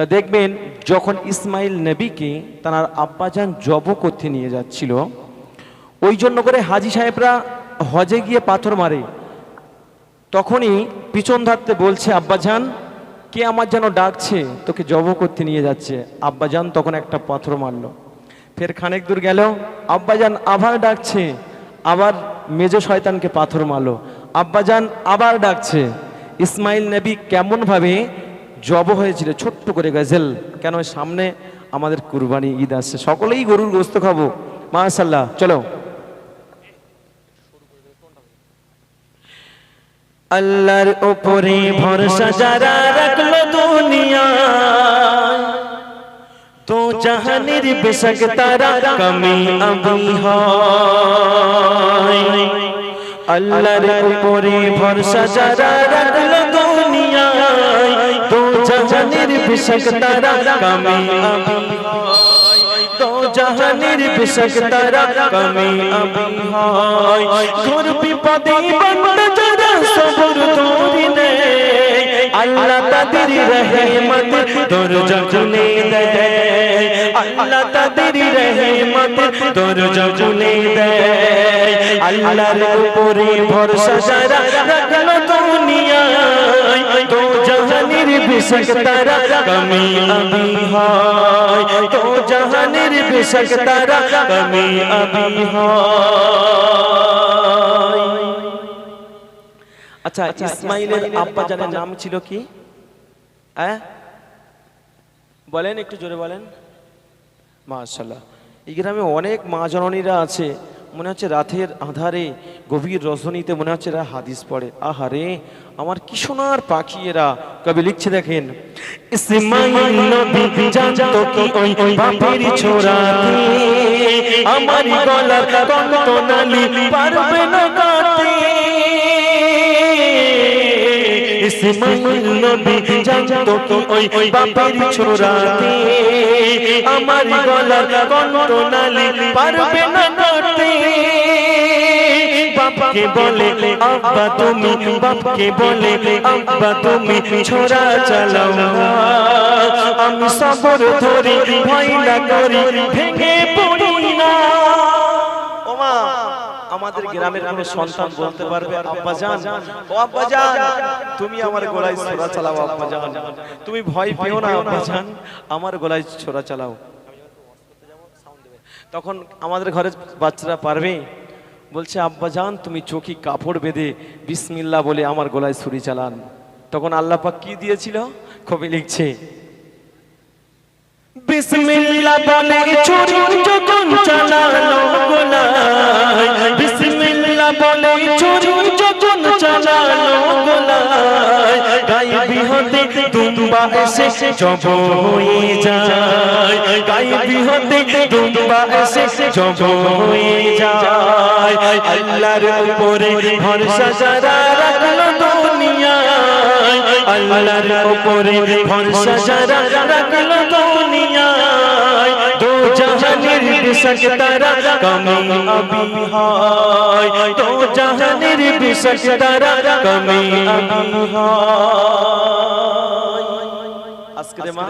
তা দেখবেন, যখন ইসমাইল নবীকে তার আব্বাজান জব করতে নিয়ে যাচ্ছিল, ওই জন্য করে হাজি সাহেবরা হজে গিয়ে পাথর মারে। তখনই পিছন ধারতে বলছে, আব্বাজান, কে আমার যেন ডাকছে? তোকে জব করতে নিয়ে যাচ্ছে। আব্বাজান তখন একটা পাথর মারলো। ফের খানেক দূর গেল, আব্বাজান, আবার ডাকছে। আবার মেজ শয়তানকে পাথর মারলো। আব্বাজান, আবার ডাকছে। ইসমাইল নবী কেমনভাবে জব হয়েছিল, ছোট্ট করে গেজেল। কেন সামনে আমাদের কুরবানি ঈদ আসছে সকলেই গরুর গোস্ত খাব। মাশাল্লাহ চলো। আল্লাহর উপরে ভরসা যারা রাখল দুনিয়া তো জাহানের বেশক তারা কমি আমি হয়। আল্লাহর উপরে ভরসা যারা রাখল জাহানের বেশক তারা কমি আমি হয় তো জাহানের বেশক তারা কমি আমি হয় ঘোর বিপদে বন্ধ যারা সবর ধরে আল্লাহ তাদের রহমত দরজা খুলে দেয় আল্লাহ তাদের রহমত দরজা খুলে দেয় আল্লাহর উপরে ভরসা যারা তারা কমি আমি আচ্ছা ইসমাইলের আব্বা জানের নাম ছিল কি? হ্যাঁ? বলেন একটু জোরে বলেন। মাশাল্লাহ এই গ্রামে অনেক মা জননীরা আছে। মনে হচ্ছে রাতের আধারে গভীর রজনীতে মনে হচ্ছে এরা হাদিস পড়ে। আহারে, আমার কি সোনার পাখি এরা? কবি লিখছে দেখেন আমার গলার কন্তনালি পারবে পারবে না বাপকে বলে আব্বা তুমি বাপকে বলে আব্বা তুমি ছোড়া চালাও আমি সবর ধরি ভয় না করি ভেঙে পড়ি না। ওমা আমাদের গ্রামের কোনো সন্তান বলতে পারবে আব্বা জান ও আব্বা জান তুমি আমার গলায় ছোড়া চালাও আব্বা জান তুমি ভয় পেও না আব্বা জান আমার গলায় ছোড়া চালাও। তখন আমাদের ঘরে বাচ্চারা পারবে? বলছে, আব্বা জান তুমি চোখি কাপড় বেঁধে বিসমিল্লা বলে আমার গলায় ছুরি চালান। তখন আল্লাহ পাক কি দিয়েছিল? কবি লিখছে বিসমিল্লা বলে দুম্বা এসে জব হয়ে যায়। গাইবি হতে দুম্বা এসে জব হয়ে যায়। আল্লাহর উপরে ভরসা যারা রাখল দুনিয়ায়। আল্লাহর উপরে ভরসা যারা রাখল দুনিয়ায়। দো জাহানের বিশক তারা কমি আবি হয় দো জাহানের বিশক তারা কমি আবি হয় আজকের মা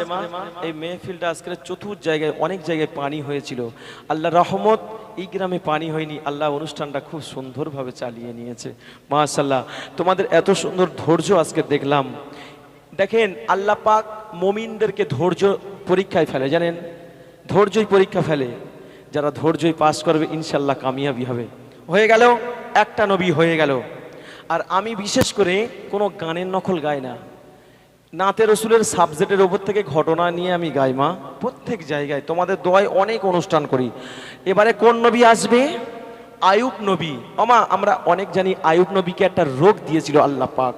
এই মেহফিলটা আজকের চতুর্থ জায়গায় অনেক জায়গায় পানি হয়েছিল। আল্লাহ রহমত এই গ্রামে পানি হয়নি। আল্লাহ অনুষ্ঠানটা খুব সুন্দরভাবে চালিয়ে নিয়েছে। মাশাল্লাহ তোমাদের এত সুন্দর ধৈর্য আজকে দেখলাম। দেখেন আল্লাহ পাক মমিনদেরকে ধৈর্য পরীক্ষায় ফেলে জানেন? ধৈর্যই পরীক্ষা ফেলে। যারা ধৈর্যই পাস করবে ইনশাল্লাহ কামিয়াবি হবে। হয়ে গেল একটা নবী হয়ে গেল। আর আমি বিশেষ করে কোনো গানের নকল গাই না। নাতে রসুলের সাবজেক্টের ওপর থেকে ঘটনা নিয়ে আমি গাই, মা। প্রত্যেক জায়গায় তোমাদের দোয়ায় অনেক অনুষ্ঠান করি। এবারে কোন নবী আসবে? আয়ুব নবী। অমা আমরা অনেক জানি আয়ুব নবীকে একটা রোগ দিয়েছিল আল্লাহ পাক।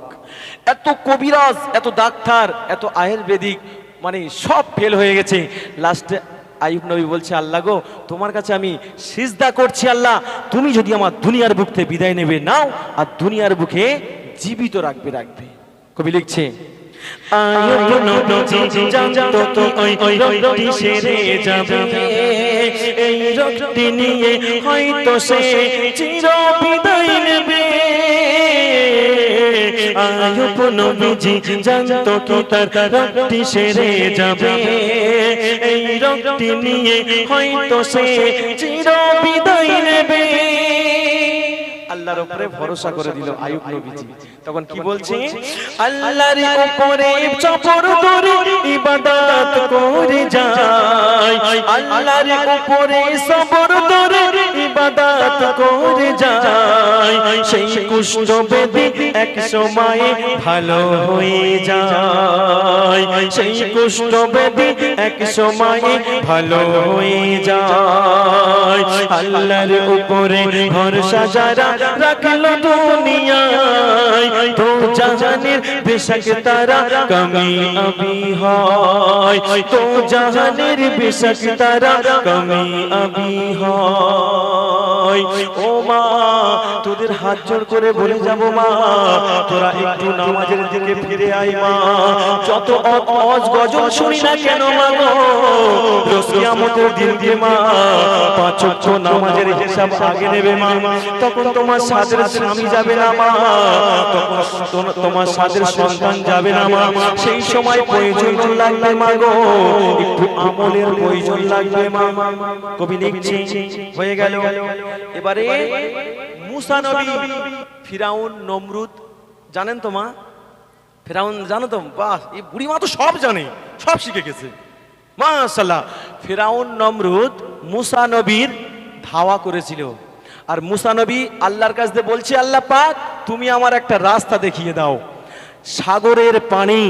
এত কবিরাজ, এত ডাক্তার, এত আয়ুর্বেদিক মানে সব ফেল হয়ে গেছে। লাস্টে আয়ুব নবী বলছে, আল্লাহ গো, তোমার কাছে আমি সিজদা করছি, আল্লাহ। তুমি যদি আমার দুনিয়ার বুক থেকে বিদায় নেবে, নাও। আর দুনিয়ার বুকে জীবিত রাখবে রাখবে। কবি লিখছে আয়ুব নবীজি জানতো তো ওই ওই রোগটি সেরে যাবে এই রোগটি নিয়ে হয়তো সে চির বিদায় নেবে আয়ুব নবীজি জানতো কি তার রোগটি সেরে যাবে এই রোগটি নিয়ে হয়তো সে চির বিদায় নেবে আল্লাহর উপরে ভরসা করে দিল আয়ুব নবীজি। তখন কি বলছে? আল্লাহর উপরে চপর করে ইবাদত করে যায়। আল্লাহর উপরে সবর করে ইবাদত করে যায়। সেই কুষ্ঠ বেদি এক সময়ে ভালো হয়ে যায়। সেই কুষ্ঠ বেদি এক সময়ে ভালো হয়ে যায়। আল্লাহর উপরে ভরসা যারা রাখল দুনিয়ায়, তো জাহানের বেশক তারা কমি আবি হয়। তো জাহানের বেশক তারা কমি আবি হয়। ও মা, তোদের হাত জোড় করে বলে যাব মা, তোরা একটু নামাজের দিকে ফিরে আয় মা। যত অজ গজল শুনি না কেন মা কিয়ামতের দিন দিয়ে মা, পাঁচ ওয়াক্ত নামাজের হিসাব আগে নেবে মা। তখন তোমার সাদের স্বামী যাবে না মা, তখন তোমার সাদের সন্তান যাবে না মা। সেই সময় প্রয়োজন লাগবে মা গো, একটু আমলের প্রয়োজন লাগবে মা। কবি লিখছে, হয়ে গেল। এবারে মুসা নবী ফিরাউন নমরুদ জানেন তো মা? ফেরাউন জানো তো? বাহ এই বুড়ি মা তো সব জানে সব শিখে গেছে। মাশাল্লাহ ফেরাউন নমরুদ মুসা নবীর ধাওয়া করেছিল। আর মুসা নবী আল্লাহর কাছে বলছে আল্লাহ পাক তুমি আমার একটা রাস্তা দেখিয়ে দাও। সাগরের পানি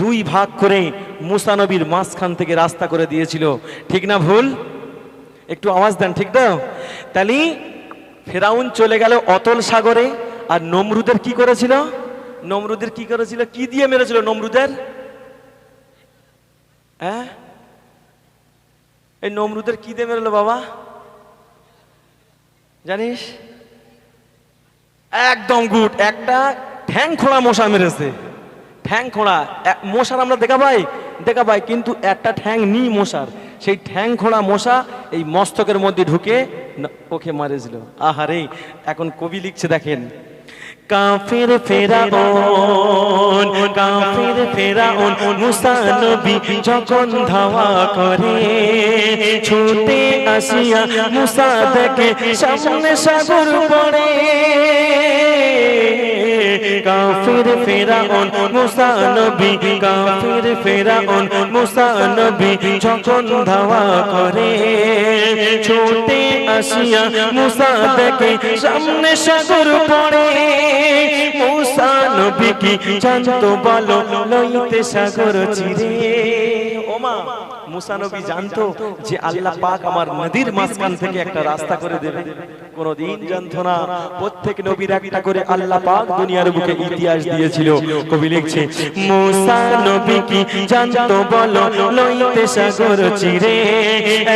দুই ভাগ করে মুসা নবীর মাঝখান থেকে রাস্তা করে দিয়েছিল। ঠিক না ভুল? একটু আওয়াজ দেন ঠিক তো? তাহলে ফেরাউন চলে গেল অতল সাগরে, আর নমরুদের কি করেছিল? নমরুদের কি করেছিল? কি দিয়ে মেরেছিল নমরুদের? হ্যাঁ? এই নমরুদের কি দিয়ে মেরেলো বাবা? জানিস? একদম গুড, একটা ঠ্যাং খোঁড়া মশা মেরেছে। ঠ্যাং খোঁড়া মশার আমরা দেখা পাই? দেখা পাই, কিন্তু একটা ঠ্যাং নি মশার। সেই ঠ্যাং খোঁড়া মশা এই মস্তকের মধ্যে ঢুকে ওকে মারেছিল আহারে এখন কবি লিখছে দেখেন। কাফির ফেরাউন কাফির ফেরাউন মুসা নবী যখন ধাওয়া করে, ছুটে আসিয়া মুসা দেখে সামনে সাগর পড়ে। কাফির ফেরাউন মুসা নবী, কাফির ফেরাউন মুসা নবী যখন ধাওয়া করে, ছুটে আসিয়া মুসা দেখে সামনে সাগর পড়ে। মুসা নবী কি জানতো বলো লইতে সাগর চিরে? ওমা মুসা নবী জানতো যে আল্লাহ পাক আমার নদীর মাঝখান থেকে একটা রাস্তা করে দেবে। কোনদিন জানতো না, প্রত্যেক নবীর একটা করে আল্লাহ পাক দুনিয়ার বুকে ইতিহাস দিয়েছিল। কবি লিখছে, মুসা নবী কি জানতো বলো, লইতে সাগর চিরে,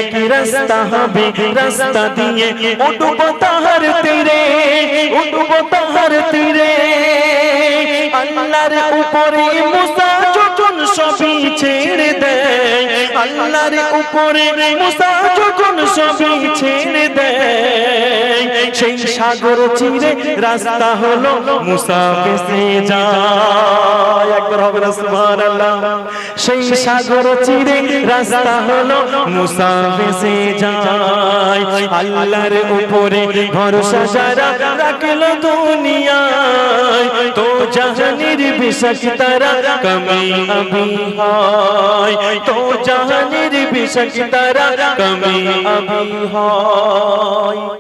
একই রাস্তা হবে রাস্তা দিয়ে, উঠব তাহার তীরে, উঠব তাহার তীরে। আল্লাহর উপরে মুসা সবই ছেড়ে দেয় আল্লাহর উপরে মুসা যখন সবই ছেড়ে দেয় সেই সাগর চিরে রাস্তা হলো মুসা বেসে যায়। সেই সাগর রাস্তা হলো মুসা বেসে যায়। আল্লাহর উপরে ভরসা সারা রাখল দুনিয়ায়, তো জাহানির বিশক তারা কমি আমি হয়। তো জাহানির বিশক তারা কমি আমি হয়।